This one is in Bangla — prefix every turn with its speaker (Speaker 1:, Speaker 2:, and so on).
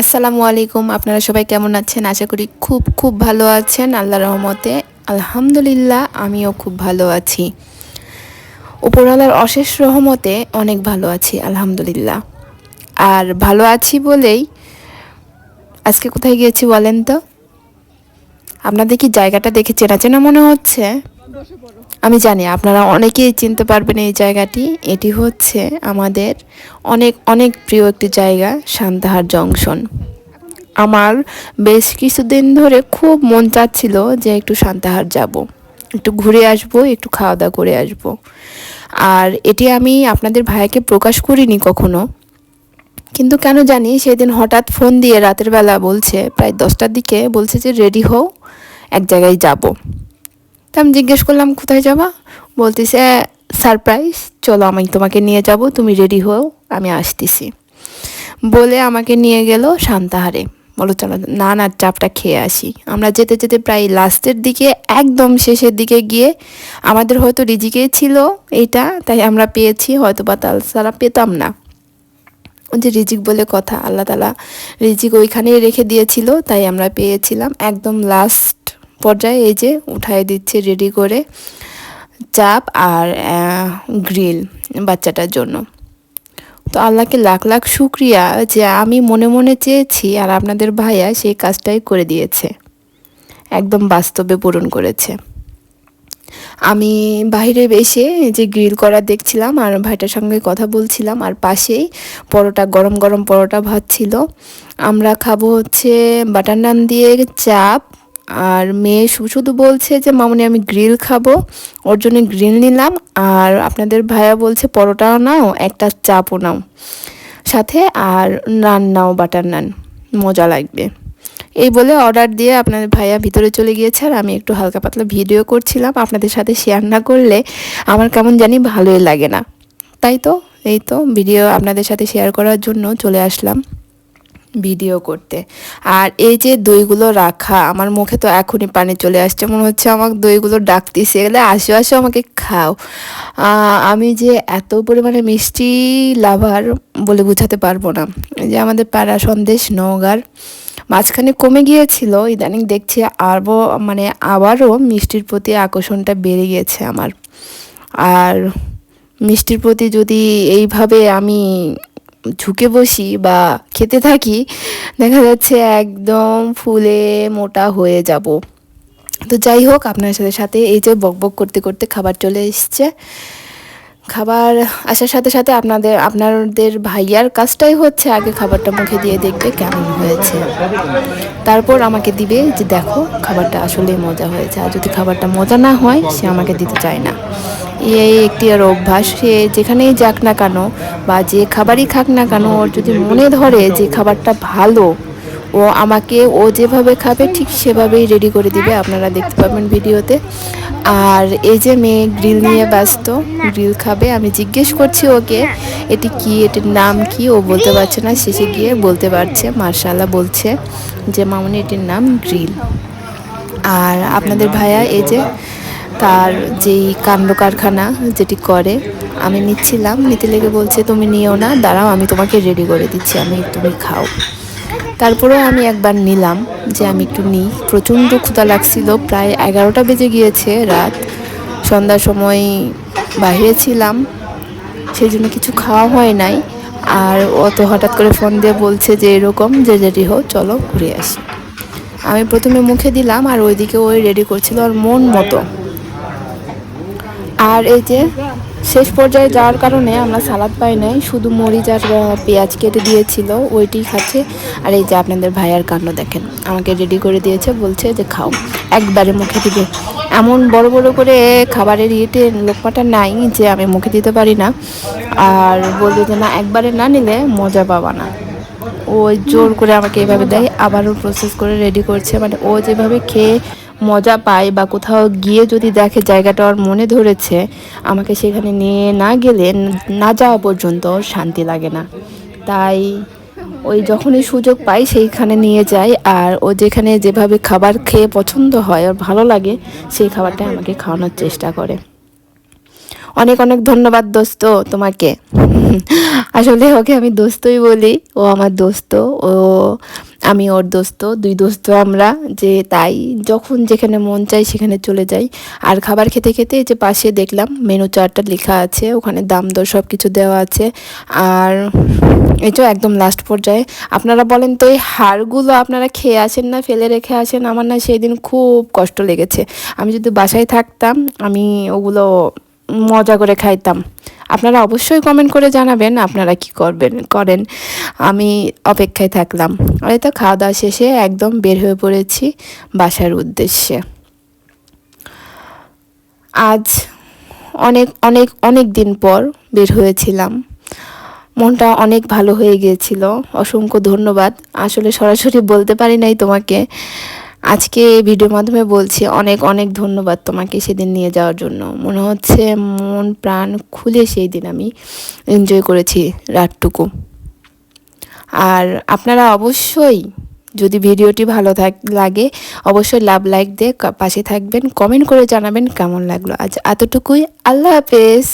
Speaker 1: আসসালামু আলাইকুম, আপনারা সবাই কেমন আছেন? আশা করি খুব খুব ভালো আছেন। আল্লাহ রহমতে, আলহামদুলিল্লাহ, আমিও খুব ভালো আছি। উপরওয়ালার অশেষ রহমতে অনেক ভালো আছি, আলহামদুলিল্লাহ। আর ভালো আছি বলেই আজকে কোথায় গিয়েছি বলেন তো? আপনাদের কি জায়গাটা দেখে চেনা চেনা মনে হচ্ছে? আমি জানি, আপনারা অনেকেই চিনতে পারবেন এই জায়গাটি। এটি হচ্ছে আমাদের অনেক অনেক প্রিয় একটি জায়গা, সান্তাহার জংশন। আমার বেশ কিছুদিন ধরে খুব মন চাচ্ছিল যে একটু সান্তাহার যাব। একটু ঘুরে আসব, একটু খাওয়া দাওয়া করে আসব। আর এটি আমি আপনাদের ভাইকে প্রকাশ করিনি কখনো। কিন্তু কেন জানি সেদিন হঠাৎ ফোন দিয়ে রাতের বেলা বলছে, প্রায় দশটার দিকে বলছে যে, রেডি হও, এক জায়গায় যাব। তা আমি জিজ্ঞেস করলাম, কোথায় যাবা? বলতেছে, সারপ্রাইজ, চলো আমি তোমাকে নিয়ে যাব, তুমি রেডি হও, আমি আসতেছি। বলে আমাকে নিয়ে গেল শান্তাহারে বলো, চলো না না চাপটা খেয়ে আসি। আমরা যেতে যেতে প্রায় লাস্টের দিকে, একদম শেষের দিকে গিয়ে, আমাদের হয়তো রিজিকে ছিল এইটা তাই আমরা পেয়েছি হয়তো বা তাল সারা পেতাম না। যে রিজিক বলে কথা, আল্লাহ তালা রিজিক ওইখানেই রেখে দিয়েছিল, তাই আমরা পেয়েছিলাম। একদম লাস্ট পর্যায়ে এই যে উঠাই দিচ্ছে রেডি করে চাপ আর গ্রিল বাচ্চাটার জন্য। তো আল্লাহকে লাখ লাখ শুক্রিয়া যে আমি মনে মনে চেয়েছি আর আপনাদের ভাইয়া সেই কাজটাই করে দিয়েছে। একদম বাস্তবে পূরণ করেছে। আমি বাইরে এসে যে গ্রিল করা দেখছিলাম আর ভাইটার সঙ্গে কথা বলছিলাম আর পাশেই পরোটা, গরম গরম পরোটা ভাত ছিল। আমরা খাব হচ্ছে বাটার নান দিয়ে চাপ আর মেয়ে শুধু বলছে যে, মামনি, আমি গ্রিল খাব। ওর জন্য গ্রিল নিলাম। আর আপনাদের ভাইয়া বলছে, পরোটাও নাও, একটা চাপও নাও। সাথে আর নান নাও বাটার নান। মজা লাগবে। এই বলে অর্ডার দিয়ে আপনাদের ভাইয়া ভিতরে চলে গিয়েছে। আর আমি একটু হালকা পাতলা ভিডিও করছিলাম। আপনাদের সাথে শেয়ার না করলে আমার কেমন জানি ভালোই লাগে না। তাই তো, এই তো ভিডিও আপনাদের সাথে শেয়ার করার জন্য চলে আসলাম। ভিডিও করতে। আর এই যে দইগুলো রাখা, আমার মুখে তো এখনই পানি চলে আসছে, মনে হচ্ছে আমার দইগুলো ডাকতেছে, এগুলো আসো আসো আমাকে খাও। আমি যে এত পরিমাণে মিষ্টি লাভার বলে বুঝাতে পারব না। যে আমাদের পাড়া সন্দেশ নওগার মাঝখানে কমে গিয়েছিল, ইদানিং দেখছি আরও মানে আবারও মিষ্টির প্রতি আকর্ষণটা বেড়ে গিয়েছে আমার। আর মিষ্টির প্রতি যদি এইভাবে আমি ঝুঁকে বসি বা খেতে থাকি, দেখা যাচ্ছে একদম ফুলে মোটা হয়ে যাব। তো যাই হোক, আপনার সাথে সাথে এই যে বকবক করতে করতে খাবার চলে এসছে। খাবার আসার সাথে সাথে আপনাদের আপনাদের ভাইয়ার কাজটাই হচ্ছে আগে খাবারটা মুখে দিয়ে দেখবে কেমন হয়েছে। তারপর আমাকে দিবে যে দেখো, খাবারটা আসলে মজা হয়েছে। আর যদি খাবারটা মজা না হয়, সে আমাকে দিতে চায় না। এই একটি আর অভ্যাস। সে যেখানেই যাক না কেন বা যে খাবারই খাক না কেন, ওর যদি মনে ধরে যে খাবারটা ভালো, ও আমাকে ও যেভাবে খাবে ঠিক সেভাবেই রেডি করে দিবে। আপনারা দেখতে পাবেন ভিডিওতে। আর এই যে মেয়ে গ্রিল নিয়ে ব্যস্ত, গ্রিল খাবে। আমি জিজ্ঞেস করছি ওকে, এটি কি, এটির নাম কি? ও বলতে পারছে না। শেষে গিয়ে বলতে পারছে মার্শাল্লাহ বলছে যে, মামনি, এটির নাম গ্রিল। আর আপনাদের ভাইয়া এই যে তার যেই কাণ্ড কারখানা যেটি করে, আমি নিচ্ছিলাম। নিতে লেগে বলছে, তুমি নিও না, দাঁড়াও, আমি তোমাকে রেডি করে দিচ্ছি, আমি তুমি খাও। তারপরেও আমি একবার নিলাম যে আমি একটু নিই। প্রচণ্ড ক্ষুধা লাগছিল, প্রায় এগারোটা বেজে গিয়েছে রাত। সন্ধ্যার সময় বাইরে ছিলাম সেই জন্য কিছু খাওয়া হয় নাই। আর অত হঠাৎ করে ফোন দিয়ে বলছে যে এরকম, যে রেডি হো চলো ঘুরে আসি। আমি প্রথমে মুখে দিলাম, আর ওইদিকে ওই রেডি করছিল, আর মন মতো আর এই যে শেষ পর্যায়ে যাওয়ার কারণে আমরা সালাদ পাই নাই, শুধু মরিচ আর পেঁয়াজ কেটে দিয়েছিল, ওইটি খাচ্ছে। আর এই যে আপনাদের ভাইয়ার কাণ্ড দেখেন, আমাকে রেডি করে দিয়েছে, বলছে যে খাও, একবারে মুখে দিবে। এমন বড় বড় করে খাবারের ইয়েতে লোকমাটা নাই যে আমি মুখে দিতে পারি না। আর বলবে যে না, একবারে না নিলে মজা পাবা না। ও জোর করে আমাকে এভাবে দেয়, আবারও প্রসেস করে রেডি করছে। মানে ও যেভাবে খেয়ে মজা পায় বা কোথাও গিয়ে যদি দেখে জায়গাটা ওর মনে ধরেছে, আমাকে সেখানে নিয়ে না গেলে না যাওয়া পর্যন্ত শান্তি লাগে না। তাই ওই যখনই সুযোগ পাই সেইখানে নিয়ে যাই আর ও যেখানে যেভাবে খাবার খেয়ে পছন্দ হয়, ওর ভালো লাগে, সেই খাবারটা আমাকে খাওয়ানোর চেষ্টা করে। অনেক অনেক ধন্যবাদ দোস্ত তোমাকে। আসলে ওকে আমি দোস্তই বলি। ও আমার দোস্ত। ও আমি ওর দোস্ত, দুই দোস্ত আমরা, যে তাই যখন যেখানে মন চাই সেখানে চলে যাই। আর খাবার খেতে খেতে যে পাশে দেখলাম মেনু চার্টটা লেখা আছে, ওখানে দাম দর সব কিছু দেওয়া আছে। আর এই তো একদম লাস্ট পর্যায়ে। আপনারা বলেন তো, এই হাড়গুলো আপনারা খেয়ে আসেন না, ফেলে রেখে আসেন? আমার না সেই দিন খুব কষ্ট লেগেছে। আমি যদি বাসায় থাকতাম, আমি ওগুলো মজা করে খাইতাম। আপনারা অবশ্যই কমেন্ট করে জানাবেন আপনারা কি করবেন, করেন। আমি অপেক্ষায় থাকলাম। আর তো খাওয়া দাওয়া শেষে একদম বের হয়ে পড়েছি বাসার উদ্দেশ্যে। আজ অনেক অনেক অনেক দিন পর বের হয়েছিলাম। মনটা অনেক ভালো হয়ে গিয়েছিল। অসংখ্য ধন্যবাদ। আসলে সরাসরি বলতে পারি নাই তোমাকে। আজকে ভিডিওর মাধ্যমে বলছি অনেক অনেক ধন্যবাদ তোমাকে সেদিন নিয়ে যাওয়ার জন্য। মনে হচ্ছে মন, প্রাণ খুলে সেই দিন আমি এনজয় করেছি রাতটুকু। আর আপনারা অবশ্যই যদি ভিডিওটি ভালো থাক, লাগে অবশ্যই লাভ, লাইক দিয়ে পাশে থাকবেন। কমেন্ট করে জানাবেন কেমন লাগল। আজ এতটুকুই। আল্লাহ হাফেজ।